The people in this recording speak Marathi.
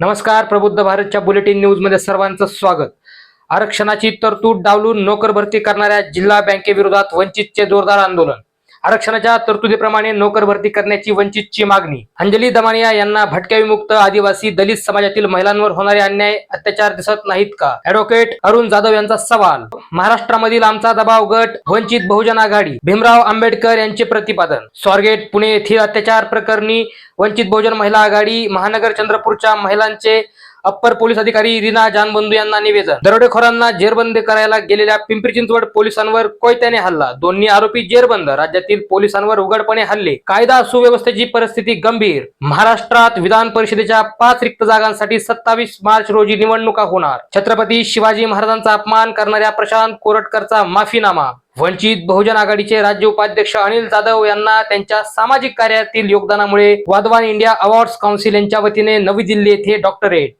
नमस्कार प्रबुद्ध भारतच्या बुलेटिन न्यूजमध्ये सर्वांचं स्वागत. आरक्षणाची तरतूद डावलून नोकर भरती करणाऱ्या जिल्हा बँकेविरोधात वंचितचे जोरदार आंदोलन. आरक्षणाच्या तरतुदीप्रमाणे नोकर भरती करण्याची वंचितची मागणी. अंजली दमानिया यांना भटक्याविमुक्त आदिवासी दलित समाजातील महिलांवर होणारे अन्याय अत्याचार दिसत नाहीत का? ऍडव्होकेट अरुण जाधव यांचा सवाल. महाराष्ट्रामधील आमचा दबाव गट वंचित बहुजन आघाडी भीमराव आंबेडकर यांचे प्रतिपादन. स्वारगेट पुणे येथील अत्याचार प्रकरणी वंचित बहुजन महिला आघाडी महानगर चंद्रपूरच्या महिलांचे अप्पर पोलीस अधिकारी रीना जानबंधू यांना निवेदन. दरोडेखोरांना जेरबंद करायला गेलेल्या पिंपरी चिंचवड पोलिसांवर कोयत्याने हल्ला. दोन्ही आरोपी जेरबंद. राज्यातील पोलिसांवर उघडपणे हल्ले. कायदा सुव्यवस्थेची परिस्थिती गंभीर. महाराष्ट्रात विधान परिषदेच्या पाच रिक्त जागांसाठी सत्तावीस मार्च रोजी निवडणुका होणार. छत्रपती शिवाजी महाराजांचा अपमान करणाऱ्या प्रशांत कोरटकरचा माफीनामा. वंचित बहुजन आघाडीचे राज्य उपाध्यक्ष अनिल जाधव यांना त्यांच्या सामाजिक कार्यातील योगदानामुळे वाधवान इंडिया अवॉर्ड्स काउन्सिल यांच्या वतीने नवी दिल्ली येथे डॉक्टरेट.